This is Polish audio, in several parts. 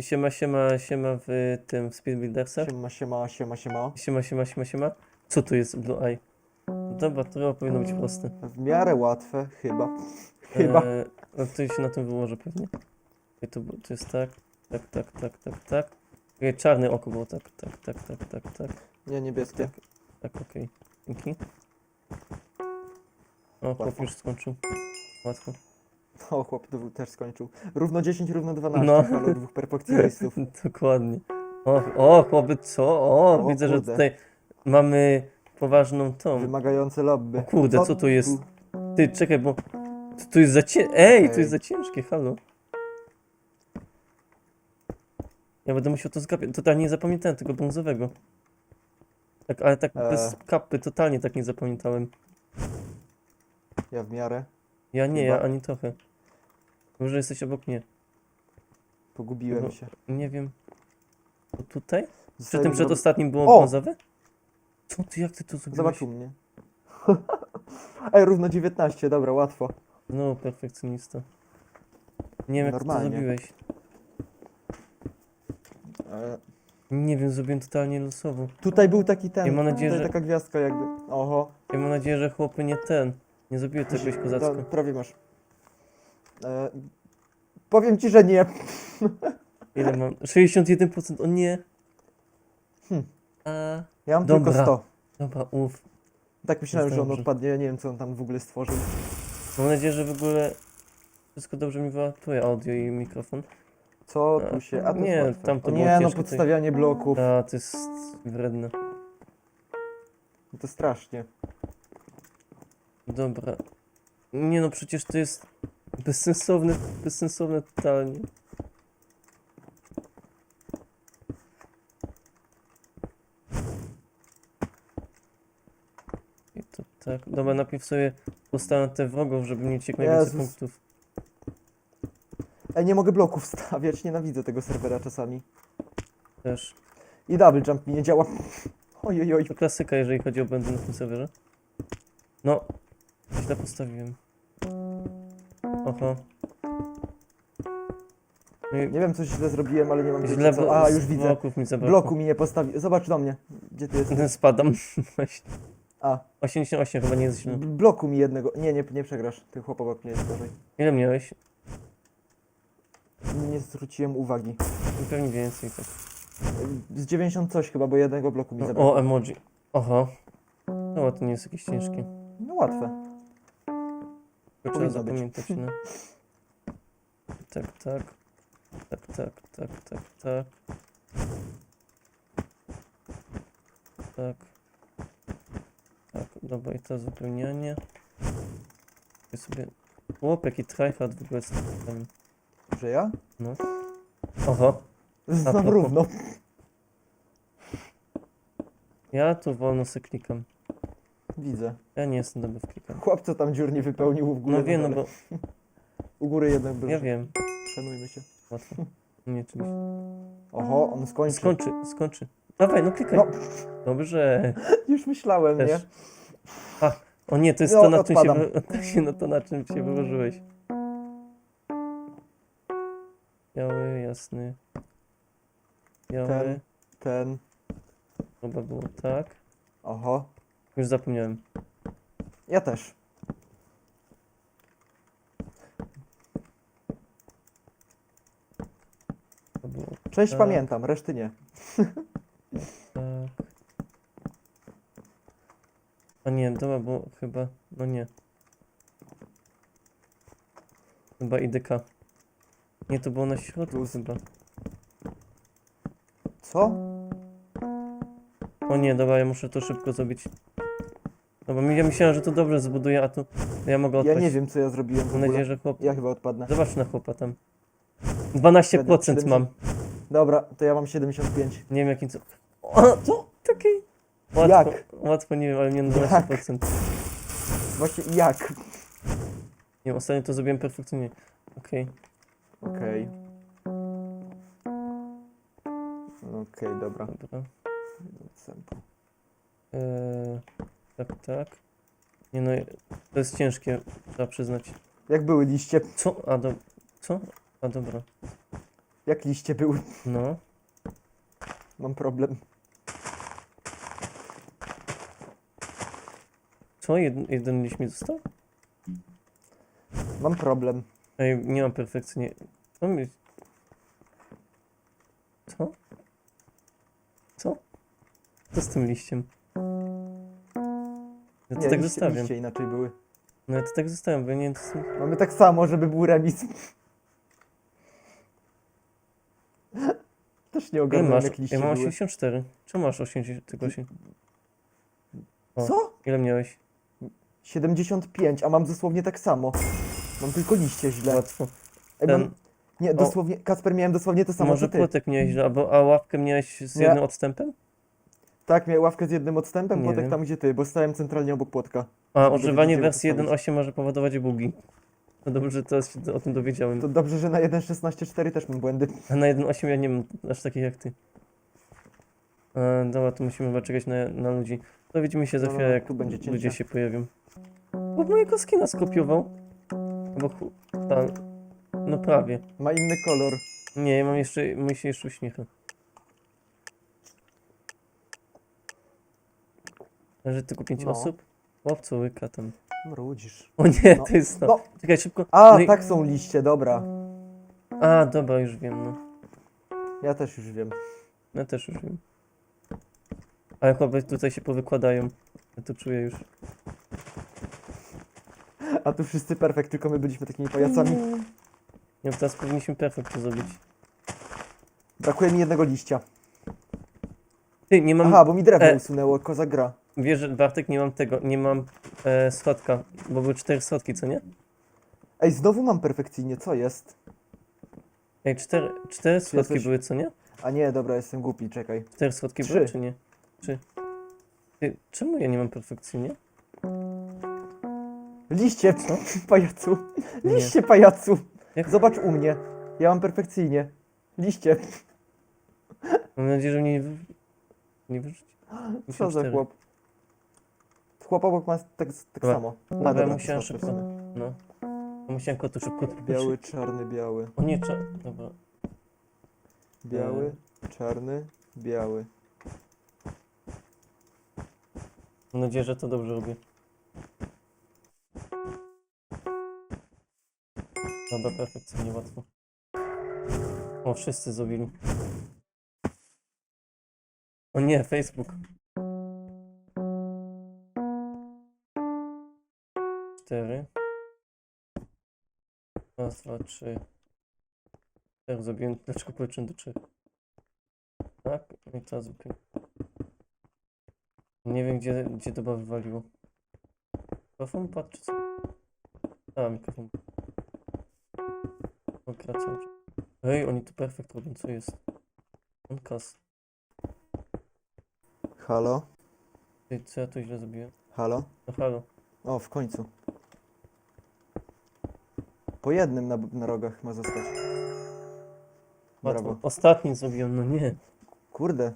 Siema, siema, siema w tym w Speedbuildersach. Siema, siema, siema, siema. Siema, siema, siema, siema. Co tu jest Blue Eye? Dobra, to powinno być proste. W miarę łatwe, chyba. Chyba. E, no to się na tym wyłożę pewnie. I to, to jest tak, tak, tak, tak, tak, tak. Okej, czarne oko było tak, tak, tak, tak, tak, tak, Nie, niebieskie. tak, okej. Dzięki. O, chłop już skończył. Łatwo. O, chłop tu też skończył. Równo 10, równo 12. No. Halo, dwóch perfekcjonistów. Dokładnie. O, o, chłopy, co? O, O, widzę, że kurde. tutaj mamy poważną tą. Wymagające lobby. O kurde, co to jest? Ty, czekaj, bo to, to jest za cie... Ej, to jest za ciężkie, halo. Ja będę musiał to zgapiać. Totalnie nie zapamiętałem tego brązowego. Tak, ale tak E. bez kapy, totalnie tak nie zapamiętałem. Ja w miarę. Ja nie, ja Chyba. ani trochę. Może jesteś obok mnie. Pogubiłem No. się. Nie wiem. To tutaj? Przy tym przedostatnim było O! brązowe? Co ty, jak ty to zrobiłeś? Zobaczył mnie. Ej, równo 19, dobra, łatwo. No, perfekcjonista. Nie wiem, jak ty to Normalnie. zrobiłeś. E, Nie wiem, zrobiłem totalnie losowo. tutaj był taki ten. Ja mam nadzieję, tutaj że- taka gwiazdka jakby. Oho. Ja mam nadzieję, że chłopy nie ten. Nie zrobiły czegoś kozacko. Prawie masz. E, powiem ci, że nie. Ile mam? 61%, o nie. Hm. A, Ja mam Dobra. tylko 100. dobra, uff. Tak myślałem, że on dobrze. odpadnie. Ja nie wiem, co on tam w ogóle stworzył. Mam nadzieję, że w ogóle wszystko dobrze mi wylatuje, audio i mikrofon. Co tu się. A to nie, jest łatwe. tam to o było nie, no ciężko, podstawianie bloków. A, to jest wredne. To strasznie. Dobra. Nie no, przecież to jest bezsensowne, bezsensowne totalnie. I to tak. Dobra, najpierw sobie postawię te wrogów, żeby mieć jak najwięcej Jezus. punktów. Ej, nie mogę bloków stawiać. Nienawidzę tego serwera czasami. Też. I double jump mi nie działa. Oj, oj, oj. To klasyka, jeżeli chodzi o błędy na tym serwerze. No, źle postawiłem. Oho. No i Nie wiem, coś źle zrobiłem, ale nie mam źle co. A, już widzę. bloków mi zabrakło. Bloku mi nie postawi. Zobacz do mnie. Gdzie ty jesteś? Spadam. Właśnie. A, 88 chyba nie jest źle. bloku mi jednego. Nie, nie, nie przegrasz. Ty chłop obok mnie jest gorzej. Ile miałeś? Nie zwróciłem uwagi. Pewnie więcej. Tak. Z 90 coś chyba, bo jednego bloku mi No, zabrakło. o, emoji. Oho. No, to nie jest jakieś ciężkie. No łatwe. To trzeba Powinno być. zapamiętać, no. Tak, tak. Tak, tak, tak, tak, tak. Tak. Tak, dobra, i to zupełnianie. Ja sobie... Chłop, jaki tryhard w ogóle z tym. Że ja? Oho. Znam propos. równo. Ja tu wolno se klikam. Widzę. Ja nie jestem dobry w klikaniu. Chłop co tam dziur nie wypełnił w górę. No wiem, no bo... U góry jednak był. Ja wiem. Szanujmy się. Łatwo. Nie, czymś. Oho, on skończy. Skończy, skończy. Dawaj, no klikaj. No, Dobrze. już myślałem, nie? Też. O nie, to jest No, to, na czym się, odpadam. wy... to się, no, to, na czym się wyłożyłeś. Biały, jasny. Biały. Ten. Ten. Chyba było tak. Oho. Już zapomniałem. Ja też. To było Część Tak. pamiętam, reszty nie. tak. A nie, dobra, bo chyba... No nie. Chyba IDK. Nie, to było na środku Plus. chyba. Co? O nie, dobra, ja muszę to szybko zrobić. Dobra, mi- ja myślałem, że to dobrze zbuduję, a tu ja mogę Ja odpaść. nie wiem, co ja zrobiłem w Mam nadzieję, że chłop... Ja chyba odpadnę. Zobacz na chłopa tam. 12% mam. Dobra, to ja mam 75. Nie wiem jakim co... O, co? Takiej... Łatwo, Jak? łatwo, nie wiem, ale nie na Jak? 12%. Właśnie jak? Nie wiem, ostatnio to zrobiłem perfekcyjnie. Okej. Okej. Okej, dobra. Dobra. Eee, tak, tak. Nie no, to jest ciężkie, trzeba przyznać. Jak były liście? Co? A do... Co? A dobra. Jak liście były? No. Mam problem. Co? Jeden, jeden liść mi został? Mam problem. Ej, nie mam perfekcyjnie. Co mi... Co? Co? Co z tym liściem? To nie, tak zostawiam. liście inaczej były. No ja to tak zostawiam, bo nie. Mamy tak samo, żeby był remis. Też nie Ile ogarnąłem, masz? jak liście Ja mam były. 84. Czemu masz 80? Tylko się... o. Co? Ile miałeś? 75, a mam dosłownie tak samo. Mam tylko liście źle. Łatwo. Ej, Ten- mam... Nie, dosłownie, Kasper, miałem dosłownie to samo Może co ty. płotek miałeś, źle, albo a łapkę miałeś z Nie. jednym odstępem? Tak, miałem ławkę z jednym odstępem, Nie płotek wiem. tam gdzie ty, bo stałem centralnie obok płotka. A Mogę używanie wersji jak to 1.8 może powodować bugi. No dobrze, że teraz się o tym dowiedziałem. To dobrze, że na 1.16.4 też mam błędy. A na 1.8 ja nie mam aż takich jak ty. E, dobra, to musimy chyba czekać na, na ludzi. To widzimy się za No, chwilę, no, jak tu będzie ludzie się pojawią. Bo mojego skina skopiował. Bo chu... No prawie. Ma inny kolor. Nie, ja mam jeszcze, mój się jeszcze uśmiecha. Że tylko 5 No. osób? Chłopcu łyka tam. Mrudzisz. O nie, No. to jest to. No, Czekaj, szybko. a, No i- tak są liście, dobra. A, dobra, już wiem, no. Ja też już wiem. Ja też już wiem. Ale chłopcy tutaj się powykładają. Ja to czuję już. A tu wszyscy perfekt, tylko my byliśmy takimi pajacami. Ja teraz powinniśmy perfekt to zrobić. Brakuje mi jednego liścia. Ty, nie mam... Aha, bo mi drewno e. usunęło, koza gra. Wiesz, że Bartek, nie mam tego, nie mam e, schodka, bo były cztery schodki, co nie? Ej, znowu mam perfekcyjnie, co jest? Ej, cztery, cztery schodki jesteś- były, co nie? A nie, dobra, jestem głupi, czekaj. Cztery schodki Trzy. były, czy nie? Czy? Ty, czemu ja nie mam perfekcyjnie? Liście, pajacu. Nie. Liście, pajacu. Jak- Zobacz u mnie. Ja mam perfekcyjnie. Liście. Mam nadzieję, że mnie nie, wy... nie wyrzuci. Co za 54. chłop? Chłop obok ma tak, tak samo. A, Dobra, dobra, musiałem szybko. No. To musiałem go tu szybko Biały, czarny, biały. O nie, cza... Dobra. Biały, czarny, biały. Mam nadzieję, że to dobrze robię. Dobra, perfekcyjnie łatwo. O, wszyscy zrobili. O nie, Facebook. Raz, dwa, trzy. Cztery zrobiłem. Dlaczego policzyłem do trzech? Tak? I teraz zrobiłem. Nie wiem, gdzie, gdzie to wywaliło. Mikrofon padł, czy co? A, mikrofon. Okra cały czas. Ej, oni tu perfekt robią, co jest? On kas. Halo? Ej, co ja tu źle zrobiłem? Halo? No halo. O, w końcu. Po jednym na, na rogach ma zostać. Łatwo. Brawo. Ostatni zrobiłem, no nie. Kurde.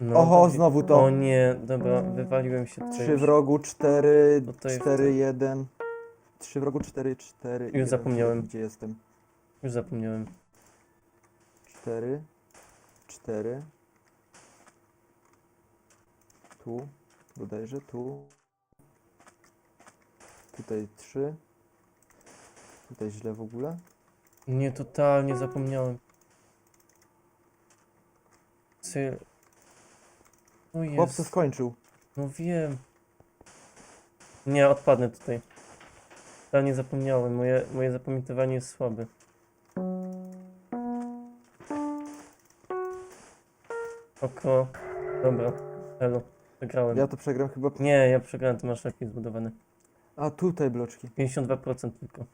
No, Oho, dobrze. znowu to. O nie, dobra, wywaliłem się tutaj. Trzy w rogu, cztery, No to jest cztery, jeden. Trzy w rogu, cztery, cztery. jeden. zapomniałem. Gdzie jestem? Już zapomniałem. Cztery, cztery. Tu, bodajże, tu. Tutaj trzy. Tutaj źle w ogóle. Nie, totalnie zapomniałem. Sy... O Chłopco jest. skończył. No wiem. Nie, odpadnę tutaj. Totalnie zapomniałem. Moje, moje zapamiętywanie jest słabe. Oko. Dobra. Elo. Przegrałem. Ja to przegram chyba. Nie, ja przegrałem, to masz lepiej zbudowane. A tutaj bloczki. 52% tylko.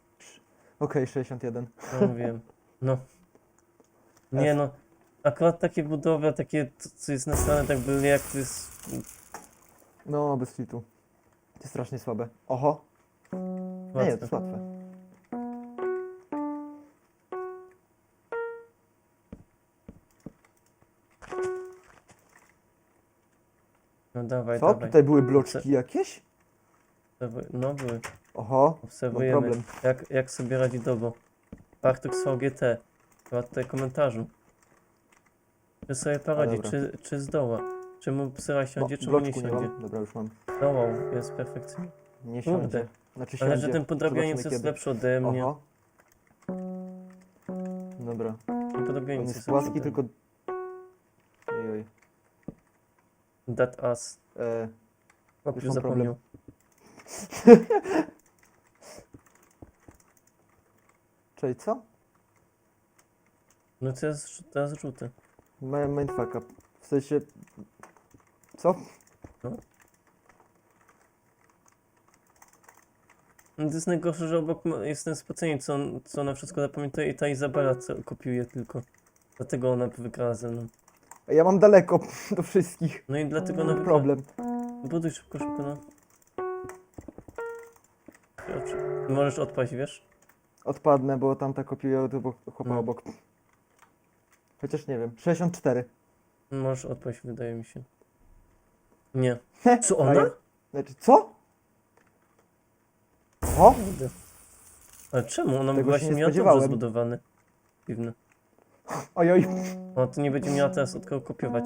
Okej, 61. No wiem. No. Nie no. Akurat takie budowy, takie co- co jest nastawione tak byli jak to jest... No, bez fitu. To jest strasznie słabe. Oho. Nie, nie, to jest łatwe. No dawaj, Co? dawaj. Tutaj były bloczki jakieś? Dawaj. No były. Oho. Obserwujemy. problem. jak, jak sobie radzi Dobo. Partuk z VGT. Chyba tutaj komentarzu. Czy sobie poradzi, dobra. czy, czy zdoła. Czy mu psyra siądzie, Bo- czy mu nie bloczku siądzie. mam. Dobra, już mam. Zdołał, jest perfekcyjnie. Nie Kurde. siądzie. Znaczy Ale siądzie. że ten podrabianiec Zobaczymy jest kiedy. lepszy ode mnie. Oho. Dobra. Ten On podrabianiec jest jest płaski, lepszy ode tylko... Ojoj. mnie. That us. E, Już już mam problem. czyli co? No to jest, to jest żółty. Ma- Mindfucka. W sensie... Co? No to jest najgorsze, że obok jest ten spocenie, co, on- co ona wszystko zapamiętuje i ta Izabela co kopiuje tylko. Dlatego ona wygrała ze mną. Ja mam daleko do wszystkich. No i dlatego ona wygrała. Problem. Buduj szybko, szybko, no. Możesz odpaść, wiesz? Odpadnę, bo tamta kopiuje od obok, chłopa No. obok. Chociaż nie wiem. 64. Możesz odpaść, wydaje mi się. Nie. Co ona? frajer. Znaczy, co? O! Kurde. Ale czemu? Ona Tego się właśnie nie dobrze spodziewałem. zbudowany. Dziwne. Ojoj. O, to nie będzie miała teraz od kogo kopiować.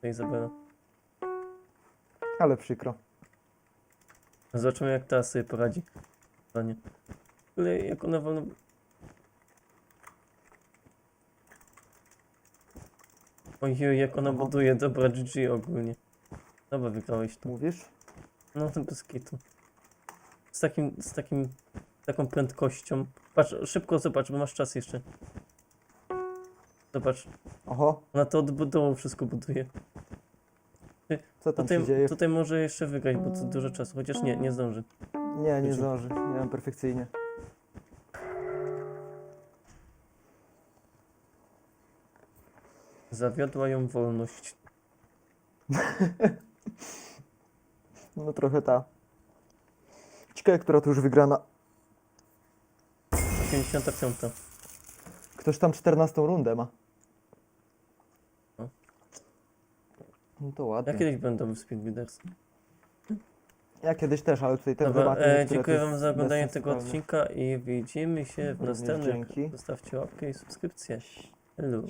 Ta Izabela. Ale przykro. Zobaczymy jak teraz sobie poradzi. Panie. Ale jak ona wolno... Ojej, jak ona Aha. buduje, dobra GG ogólnie. Dobra, wygrałeś to. Mówisz? No to bez kitu. Z takim, z takim, taką prędkością. Patrz, szybko zobacz, bo masz czas jeszcze. Zobacz, Oho. ona to odbudową wszystko buduje. Co tam Tutaj, się dzieje? tutaj może jeszcze wygrać, bo to dużo czasu, chociaż nie, nie zdąży. Nie, nie zdąży. Nie mam perfekcyjnie. Zawiodła ją wolność. No trochę ta. Ciekawe, która tu już wygrana. 55. Ktoś tam 14 rundę ma. No. No to Ja ładnie. kiedyś będę w Speedbuilders. Ja kiedyś też, ale tutaj te Dobra, e, dziękuję wam za oglądanie tego odcinka i widzimy się w następnym. dzięki. Zostawcie łapkę i subskrypcję. Hello.